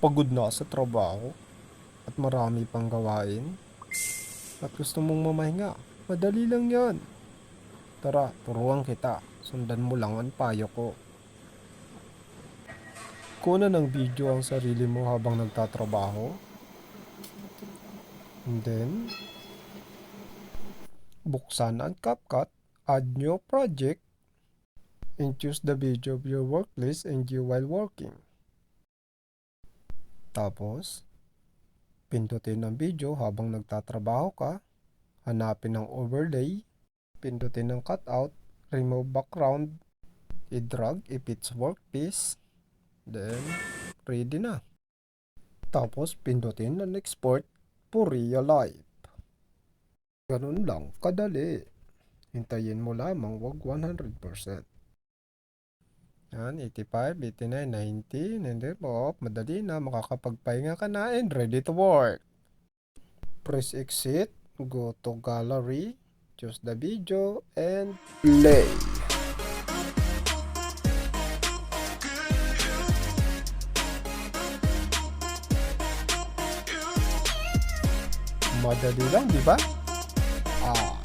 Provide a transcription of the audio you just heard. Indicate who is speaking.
Speaker 1: pagod na sa trabaho at marami pang gawain at gusto mong mamahinga, madali lang yan. Tara, turuan kita. Sundan mo lang ang payo ko. Kuna ng video ang sarili mo habang nagtatrabaho. And then, buksan ang CapCut, add new project, and choose the video of your workplace and you while working. Tapos, pindutin ang video habang nagtatrabaho ka, hanapin ang overlay, pindutin ang cutout, remove background, i-drag if it's workpiece, then ready na. Tapos pindutin ang export for real life. Ganun lang, kadali. Hintayin mo lamang wag 100%. Yan, 85, 89, 90, and then off, madali na, makakapagpahinga ka na and ready to work. Press exit, go to gallery, choose the video, and play. Madali lang, di ba? Ah.